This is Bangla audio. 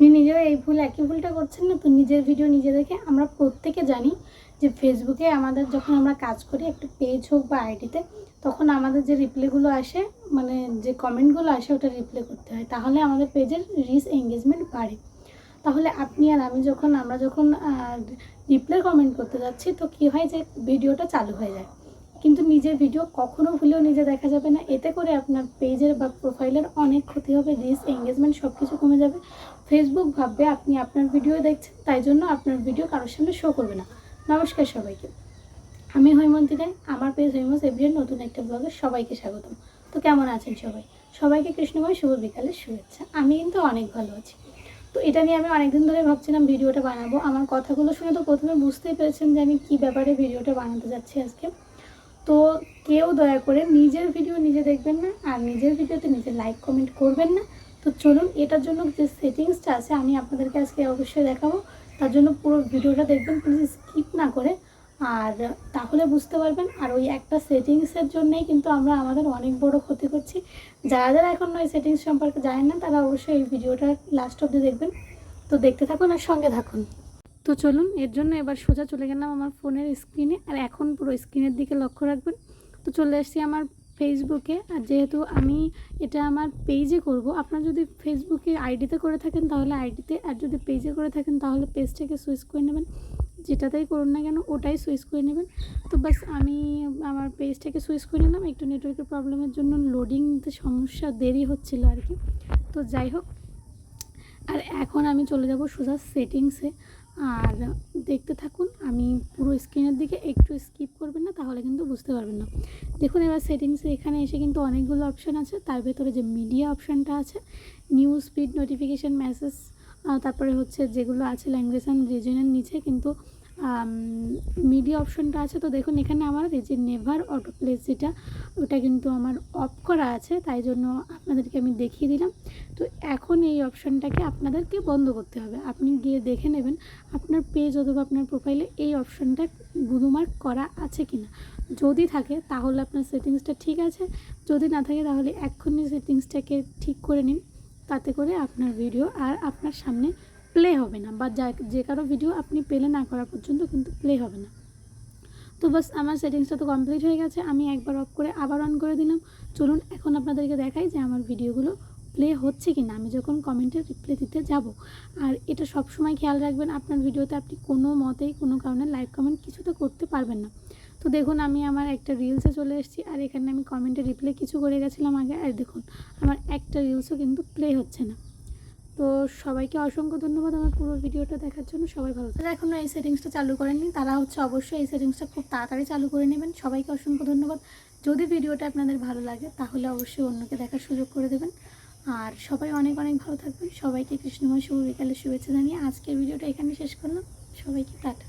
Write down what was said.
আপনি নিজেও এই ভুল, একই ভুলটা করছেন না? তো নিজের ভিডিও নিজে দেখে আমরা প্রত্যেকে জানি যে ফেসবুকে আমাদের যখন আমরা কাজ করি, একটা পেজ হোক বা আইডিতে তখন আমাদের যে রিপ্লাইগুলো আসে মানে যে কমেন্টগুলো আসে, ওটা রিপ্লাই করতে হয়। তাহলে আমাদের পেজের রিচ এঙ্গেজমেন্ট বাড়ে। তাহলে আপনি আর আমি যখন, আমরা যখন রিপ্লাই কমেন্ট করতে যাচ্ছি, তো কী হয় যে ভিডিওটা চালু হয়ে যায়। কিন্তু নিজের ভিডিও কখনো ভুলেও নিজে দেখা যাবে না। এতে করে আপনার পেজের বা প্রোফাইলের অনেক ক্ষতি হবে রিচ এঙ্গেজমেন্ট সব কিছু কমে যাবে। ফেসবুক ভাববে আপনি আপনার ভিডিও দেখছেন, তাই জন্য আপনার ভিডিও কারোর সামনে শো করবে না। নমস্কার সবাইকে। আমি হৈমন্তী রায়, আমার পেজ হৈমস এভরিয়ার নতুন একটা ব্লগে সবাইকে স্বাগতম। তো কেমন আছেন সবাই? সবাইকে কৃষ্ণময় শুভ বিকালের শুভেচ্ছা। আমি কিন্তু অনেক ভালো আছি। তো এটা নিয়ে আমি অনেকদিন ধরে ভাবছিলাম ভিডিওটা বানাবো। আমার কথাগুলো শুনে তো প্রথমে বুঝতেই পেরেছেন যে আমি কী ব্যাপারে ভিডিওটা বানাতে যাচ্ছি আজকে। তো কেউ দয়া করে নিজের ভিডিও নিজে দেখবেন না, আর নিজের ভিডিওতে নিজে লাইক কমেন্ট করবেন না। তো চলুন, এটার জন্য যে সেটিংসটা আছে, আমি আপনাদেরকে আজকে অবশ্যই দেখাবো। তার জন্য পুরো ভিডিওটা দেখবেন প্লিজ স্কিপ না করে। আর তাহলে বুঝতে পারবেন, আর ওই একটা সেটিংসের জন্যই কিন্তু আমরা আমাদের অনেক বড় ক্ষতি করছি। যারা যারা এখন ওই সেটিংস সম্পর্কে জানেন না, তারা অবশ্যই এই ভিডিওটা লাস্ট অবধি দেখবেন। তো দেখতে থাকুন আর সঙ্গে থাকুন। তো চলুন, এর জন্য এবার সোজা চলে গেলাম আমার ফোনের স্ক্রিনে আর এখন পুরো স্ক্রিনের দিকে লক্ষ্য রাখবেন। তো চলে এসেছি আমার ফেসবুকে আর যেহেতু আমি এটা আমার পেজে করব, আপনারা যদি ফেসবুকে আইডিতে করে থাকেন, তাহলে আইডিতে আর যদি পেজে করে থাকেন, তাহলে পেজটাকে সুইচ করে নেবেন। যেটাতেই করুন না কেন, ওটাই সুইচ করে নেবেন। তো বাস আমি আমার পেজটাকে সুইচ করে নিলাম। একটু নেটওয়ার্কের প্রবলেমের জন্য লোডিংতে সমস্যা দেরি হচ্ছিল আর কি। তো যাই হোক আর এখন আমি চলে যাব সোজা সেটিংসে। আর দেখতে থাকুন, আমি পুরো স্ক্রিনের দিকে একটু স্কিপ করবেন না, তাহলে কিন্তু বুঝতে পারবেন না। দেখুন, এবার সেটিংসে এখানে এসে কিন্তু অনেকগুলো অপশান আছে। তার ভেতরে যে মিডিয়া অপশানটা আছে নিউজ ফিড নোটিফিকেশান মেসেজ তারপরে হচ্ছে যেগুলো আছে ল্যাঙ্গুয়েজ অ্যান্ড রিজনের নিচে, কিন্তু মিডিয়া অপশনটা আছে। তো দেখুন, এখানে আমার এই যে নেভার অটো প্লেস যেটা, ওটা কিন্তু আমার অফ করা আছে। তাই জন্য আপনাদেরকে আমি দেখিয়ে দিলাম। তো এখন এই অপশানটাকে আপনাদেরকে বন্ধ করতে হবে। আপনি গিয়ে দেখে নেবেন আপনার পেজ অথবা আপনার প্রোফাইলে এই অপশানটা গুরুমার্ক করা আছে কি না যদি থাকে, তাহলে আপনার সেটিংসটা ঠিক আছে। যদি না থাকে, তাহলে এক্ষুনি সেটিংসটাকে ঠিক করে নিন। তাতে করে আপনার ভিডিও আর আপনার সামনে প্লে হবে না বা যা যে কারও ভিডিও আপনি প্লে না করা পর্যন্ত কিন্তু প্লে হবে না। তো বাস আমার সেটিংসটা তো কমপ্লিট হয়ে গেছে, আমি একবার অফ করে আবার অন করে দিলাম। চলুন এখন আপনাদেরকে দেখাই যে আমার ভিডিওগুলো প্লে হচ্ছে কি না আমি যখন কমেন্টের রিপ্লাই দিতে যাব, আর এটা সব সময় খেয়াল রাখবেন, আপনার ভিডিওতে আপনি কোনো মতেই কোনো কারণে লাইভ কমেন্ট কিছু তো করতে পারবেন না। তো দেখুন, আমি আমার একটা রিলসে চলে এসেছি, আর এখানে আমি কমেন্টে রিপ্লাই কিছু করে গেছিলাম আগে। আর দেখুন, আমার একটা রিলসও কিন্তু প্লে হচ্ছে না। তো সবাইকে অসংখ্য ধন্যবাদ আমার পুরো ভিডিওটা দেখার জন্য। সবাই ভালো যারা এখনও এই সেটিংসটা চালু করেননি, তারা হচ্ছে অবশ্যই এই সেটিংসটা খুব তাড়াতাড়ি চালু করে নেবেন। সবাইকে অসংখ্য ধন্যবাদ। যদি ভিডিওটা আপনাদের ভালো লাগে, তাহলে অবশ্যই অন্যকে দেখার সুযোগ করে দেবেন। আর সবাই অনেক অনেক ভালো থাকবেন। সবাইকে কৃষ্ণময় শুভ বিকালে শুভেচ্ছা জানিয়ে আজকের ভিডিওটা এখানে শেষ করলাম। সবাইকে টাটা।